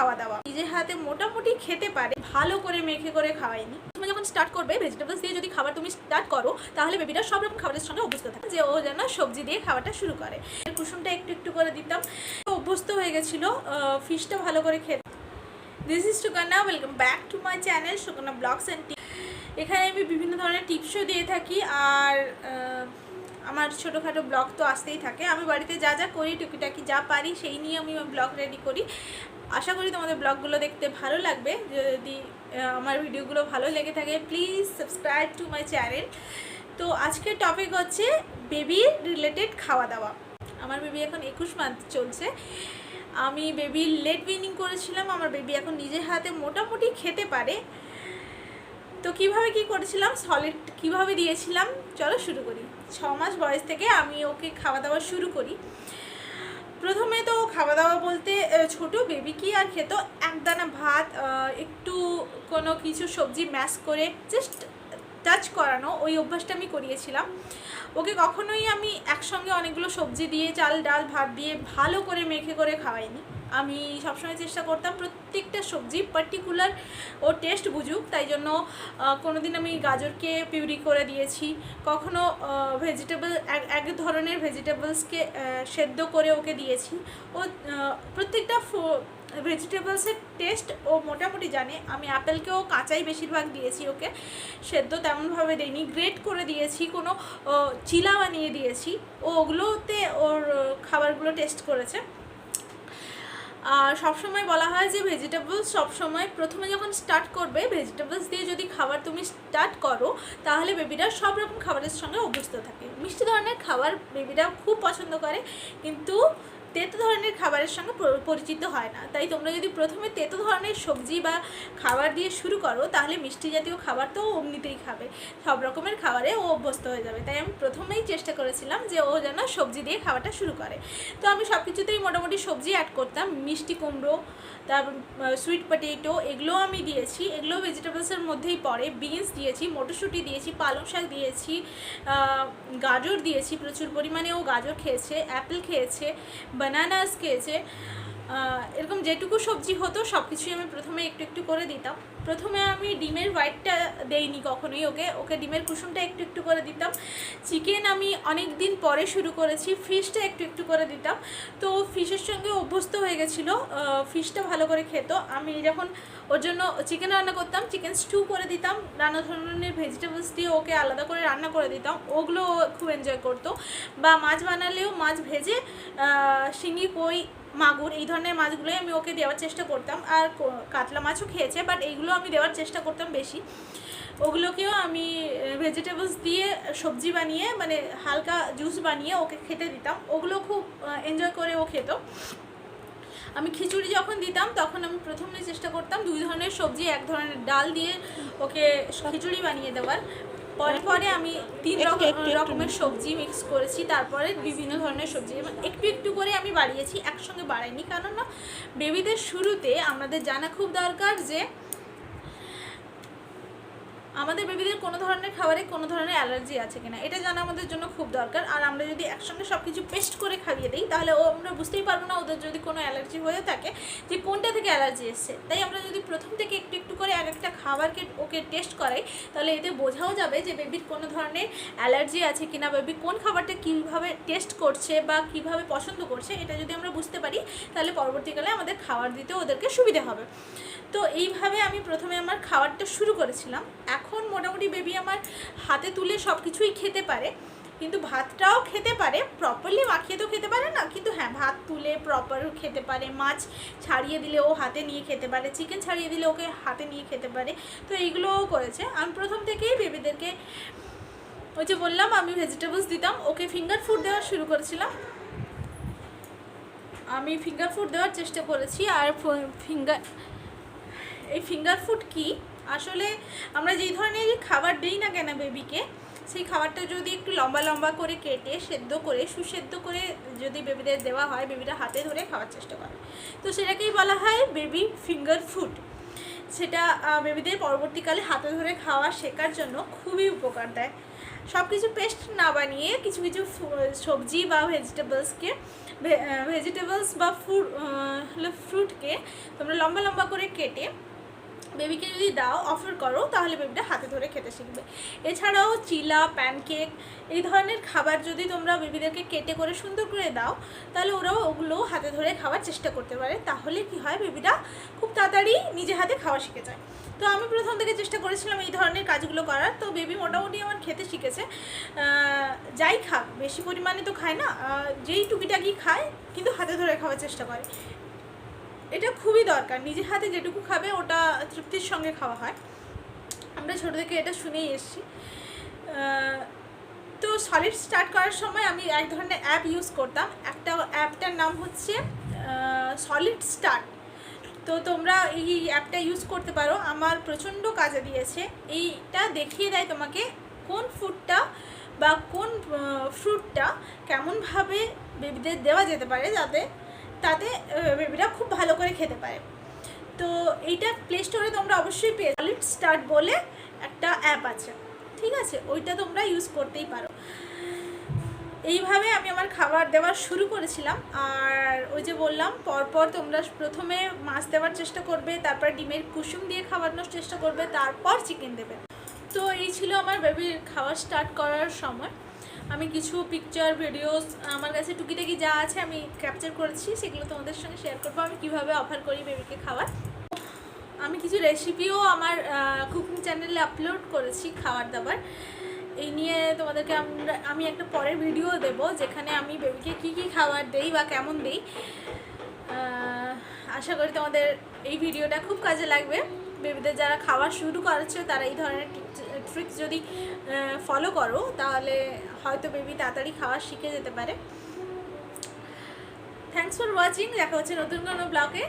খাওয়া দাওয়া। নিজের হাতে মোটামুটি খেতে পারে, ভালো করে মেখে করে খাওয়াইনি তুমি যখন স্টার্ট করবে ভেজিটেবলস দিয়ে যদি খাবার তুমি স্টার্ট করো, তাহলে বেবিটা সব রকম খাবারের সঙ্গে অভ্যস্ত থাকে। যে ও যেন সবজি দিয়ে খাওয়াটা শুরু করে। কুসুমটা একটু একটু করে দিতাম। অভ্যস্ত হয়ে গেছিল ফিশটা ভালো করে খেতে this is Sukanya welcome back to my channel Sukanya blogs and এখানে আমি বিভিন্ন ধরনের টিপসও দিয়ে থাকি, আর আমার ছোটোখাটো ব্লগ তো আসতেই থাকে। আমি বাড়িতে যা যা করি, টুকিটাকি যা পারি, সেই নিয়ে আমি ব্লগ রেডি করি। আশা করি তোমাদের ব্লগগুলো দেখতে ভালো লাগবে। যদি আমার ভিডিওগুলো ভালো লেগে থাকে please subscribe to my channel তো আজকের টপিক হচ্ছে বেবি রিলেটেড খাওয়া দাওয়া। আমার বেবি এখন একুশ মান্থ চলছে। আমি বেবি লেট উইনিং করেছিলাম। আমার বেবি এখন নিজের হাতে মোটামুটি খেতে পারে। তো কীভাবে কি করেছিলাম? সলিড কীভাবে দিয়েছিলাম? চলো শুরু করি। ছ মাস বয়স থেকে আমি ওকে খাওয়া দাওয়া শুরু করি। প্রথমে তো খাওয়া দাওয়া বলতে ছোট বেবি কি আর খেত? একদানা ভাত একটু কোনো কিছু সবজি ম্যাশ করে জাস্ট টাচ করানো, ওই অভ্যাসটা আমি করিয়েছিলাম। ওকে কখনোই আমি একসঙ্গে অনেকগুলো সবজি দিয়ে, চাল, ডাল, ভাত দিয়ে ভালো করে মেখে করে খাওয়াইনি। আমি সবসময় চেষ্টা করতাম প্রত্যেকটা সবজি পার্টিকুলার ও টেস্ট বুঝুক তাই জন্য আহ, কোনোদিন আমি গাজরকে পিউরি করে দিয়েছি। কখনো ভেজিটেবল এক ধরনের ভেজিটেবলসকে সেদ্ধ করে ওকে দিয়েছি। ও প্রত্যেকটা ভেজিটেবলসের টেস্ট ও মোটামুটি জানে। আমি অ্যাপেলকেও কাঁচাই বেশিরভাগ দিয়েছি ওকে। সেদ্ধ তেমনভাবে দিইনি। গ্রেট করে দিয়েছি কোনো চিলা বানিয়ে দিয়েছি। ও ওগুলোতে ওর খাবারগুলো টেস্ট করেছে। সবসময় বলা হয় যে ভেজিটেবলস সবসময় প্রথমে যখন স্টার্ট করবে ভেজিটেবলস দিয়ে যদি খাবার তুমি স্টার্ট করো, তাহলে বেবিরা সব রকম খাবারের সঙ্গে অভ্যস্ত থাকে। মিষ্টি ধরনের খাবার বেবিরা খুব পছন্দ করে, কিন্তু তেতো ধরনের খাবারের সঙ্গে পরিচিত হয় না। তাই তোমরা যদি প্রথমে তেতো ধরনের সবজি বা খাবার দিয়ে শুরু করো, তাহলে মিষ্টি জাতীয় খাবার তো অমনিতেই খাবে। সব রকমের খাবারে ও অভ্যস্ত হয়ে যাবে। তাই আমি প্রথমেই চেষ্টা করেছিলাম যে ও যেন সবজি দিয়ে খাওয়াটা শুরু করে। তো আমি সব কিছুতেই মোটামুটি সবজি অ্যাড করতাম। মিষ্টি কুমড়ো, তারপর সুইট পটেটো এগুলোও আমি দিয়েছি। এগুলো ভেজিটেবলসের মধ্যেই পড়ে। বিনস দিয়েছি, মটরশুঁটি দিয়েছি, পালং শাক দিয়েছি গাজর দিয়েছি প্রচুর পরিমাণে। ও গাজর খেয়েছে অ্যাপেল খেয়েছে બનાનાસ કે છે? এরকম যেটুকু সবজি হতো সব কিছুই আমি প্রথমে একটু একটু করে দিতাম। প্রথমে আমি ডিমের হোয়াইটটা দেইনি কখনোই ওকে। ওকে ডিমের কুসুমটা একটু একটু করে দিতাম। চিকেন আমি অনেক দিন পরে শুরু করেছি ফিশটা একটু একটু করে দিতাম। তো ফিশের সঙ্গে অভ্যস্ত হয়ে গেছিল ফিশটা ভালো করে খেত। আমি যখন ওর জন্য চিকেন রান্না করতাম চিকেন স্টু করে দিতাম। নানা ধরনের ভেজিটেবলস দিয়ে ওকে আলাদা করে রান্না করে দিতাম। ওগুলো খুব এনজয় করতো। বা মাছ বানালেও মাছ ভেজে শিঙি, কই মাগুর, এই ধরনের মাছগুলোই আমি ওকে দেওয়ার চেষ্টা করতাম। আর কাতলা মাছও খেয়েছে বাট এইগুলো আমি দেওয়ার চেষ্টা করতাম বেশি। ওগুলোকেও আমি ভেজিটেবলস দিয়ে সবজি বানিয়ে মানে হালকা জুস বানিয়ে ওকে খেতে দিতাম। ওগুলো খুব এনজয় করে ও খেত। আমি খিচুড়ি যখন দিতাম, তখন আমি প্রথমে চেষ্টা করতাম দুই ধরনের সবজি, এক ধরনের ডাল দিয়ে ওকে খিচুড়ি বানিয়ে দেওয়ার। পরে পরে আমি তিন রকমের সবজি মিক্স করেছি তারপরে বিভিন্ন ধরনের সবজি। এবং একটু একটু করে আমি বাড়িয়েছি একসঙ্গে বাড়াইনি। কারণ না বেবিদের শুরুতে আমাদের জানা খুব দরকার যে আমাদের বেবিদের কোনো ধরনের খাবারে কোনো ধরনের অ্যালার্জি আছে কিনা, এটা জানা আমাদের জন্য খুব দরকার। আর আমরা যদি একসঙ্গে সব কিছু পেস্ট করে খাইয়ে দিই, তাহলে ও আমরা বুঝতেই পারব না ওদের যদি কোনো অ্যালার্জি হয়ে থাকে যে কোনটা থেকে অ্যালার্জি এসছে। তাই আমরা যদি প্রথম থেকে একটু একটু করে এক একটা খাবারকে ওকে টেস্ট করাই, তাহলে এতে বোঝাও যাবে যে বেবির কোনো ধরনের অ্যালার্জি আছে কিনা, বেবি কোন খাবারটা কীভাবে টেস্ট করছে বা কীভাবে পছন্দ করছে, এটা যদি আমরা বুঝতে পারি, তাহলে পরবর্তীকালে আমাদের খাবার দিতে ওদেরকে সুবিধা হবে। তো এইভাবে আমি প্রথমে আমার খাবারটা শুরু করেছিলাম। এখন মোটামুটি বেবি আমার হাতে তুলে সব কিছুই খেতে পারে। কিন্তু ভাতটাও খেতে পারে প্রপারলি মাখিয়ে তো খেতে পারে না। কিন্তু হ্যাঁ ভাত তুলে প্রপার খেতে পারে, মাছ ছাড়িয়ে দিলে ও হাতে নিয়ে খেতে পারে চিকেন ছাড়িয়ে দিলে ওকে হাতে নিয়ে খেতে পারে। তো এইগুলোও করেছে। আমি প্রথম থেকেই বেবিদেরকে ওই যে বললাম, আমি ভেজিটেবলস দিতাম। ওকে ফিঙ্গার ফুড দেওয়া শুরু করেছিলাম। আমি ফিঙ্গার ফুড দেওয়ার চেষ্টা করেছি। আর ফিঙ্গার এই ফিঙ্গার ফুড কি? আসলে আমরা যেই ধরনের যে খাবার দিই না কেন বেবিকে সেই খাবারটা যদি একটু লম্বা লম্বা করে কেটে সেদ্ধ করে, সুসেদ্ধ করে যদি বেবিদের দেওয়া হয় বেবিরা হাতে ধরে খাওয়ার চেষ্টা করে। তো সেটাকেই বলা হয় বেবি ফিঙ্গার ফুড সেটা বেবিদের পরবর্তীকালে হাতে ধরে খাওয়া শেখার জন্য খুবই উপকার দেয়। সব কিছু পেস্ট না বানিয়ে কিছু কিছু সবজি বা ভেজিটেবলসকে ভেজিটেবলস বা ফ্রুট ফ্রুটকে তোমরা লম্বা লম্বা করে কেটে বেবিকে যদি দাও অফার করো, তাহলে বেবিটা হাতে ধরে খেতে শিখবে। এছাড়াও চিলা প্যানকেক এই ধরনের খাবার যদি তোমরা বেবিদেরকে কেটে করে সুন্দর করে দাও, তাহলে ওরাও ওগুলো হাতে ধরে খাওয়ার চেষ্টা করতে পারে। তাহলে কি হয়, বেবিটা খুব তাড়াতাড়ি নিজে হাতে খাওয়া শিখে যায়। তো আমি প্রথম থেকে চেষ্টা করেছিলাম এই ধরনের কাজগুলো করার। তো বেবি মোটামুটি আমার খেতে শিখেছে। যাই খাক, বেশি পরিমাণে তো খায় না। যেই টুকিটাকি খায়, কিন্তু হাতে ধরে খাওয়ার চেষ্টা করে। এটা খুবই দরকার। নিজের হাতে যেটুকু খাবে, ওটা তৃপ্তির সঙ্গে খাওয়া হয়। আমরা ছোটো থেকে এটা শুনেই এসেছি। তো সলিড স্টার্ট করার সময় আমি এক ধরনের অ্যাপ ইউজ করতাম। একটা অ্যাপটার নাম হচ্ছে সলিড স্টার্ট তো তোমরা এই অ্যাপটা ইউজ করতে পারো। আমার প্রচণ্ড কাজে দিয়েছে। এইটা দেখিয়ে দেয় তোমাকে কোন ফুডটা বা কোন ফ্রুটটা কেমনভাবে বেবিদের দেওয়া যেতে পারে যাতে তাতে বেবিরা খুব ভালো করে খেতে পারে। তো এইটা প্লে স্টোরে তোমরা অবশ্যই পেয়ে সলিড স্টার্ট বলে একটা অ্যাপ আছে। ঠিক আছে? ওইটা তোমরা ইউজ করতেই পারো। এইভাবে আমি আমার খাবার দেওয়া শুরু করেছিলাম। আর ওই যে বললাম, পরপর তোমরা প্রথমে মাছ দেওয়ার চেষ্টা করবে, তারপর ডিমের কুসুম দিয়ে খাওয়ানোর চেষ্টা করবে, তারপর চিকেন দেবে। তো এই ছিল আমার বেবির খাওয়া স্টার্ট করার সময়। আমি কিছু পিকচার ভিডিওস আমার কাছে টুকিটাকি যা আছে আমি ক্যাপচার করেছি, সেগুলো তোমাদের সঙ্গে শেয়ার করব। আমি কীভাবে অফার করি বেবিকে খাওয়ার। আমি কিছু রেসিপিও আমার কুকিং চ্যানেলে আপলোড করেছি খাবার দাবার। এই নিয়ে তোমাদেরকে আমরা, আমি একটা পরের ভিডিও দেব, যেখানে আমি বেবিকে কী কী খাবার দেই বা কেমন দেই। আশা করি তোমাদের এই ভিডিওটা খুব কাজে লাগবে। বেবিদের যারা খাওয়া শুরু করেছে, তারা এই ধরনের ট্রিক্স যদি ফলো করো, তাহলে হয়তো বেবি তাড়াতাড়ি খাওয়া শিখে যেতে পারে। থ্যাংকস ফর ওয়াচিং দেখা হচ্ছে নতুন কোনো ব্লগে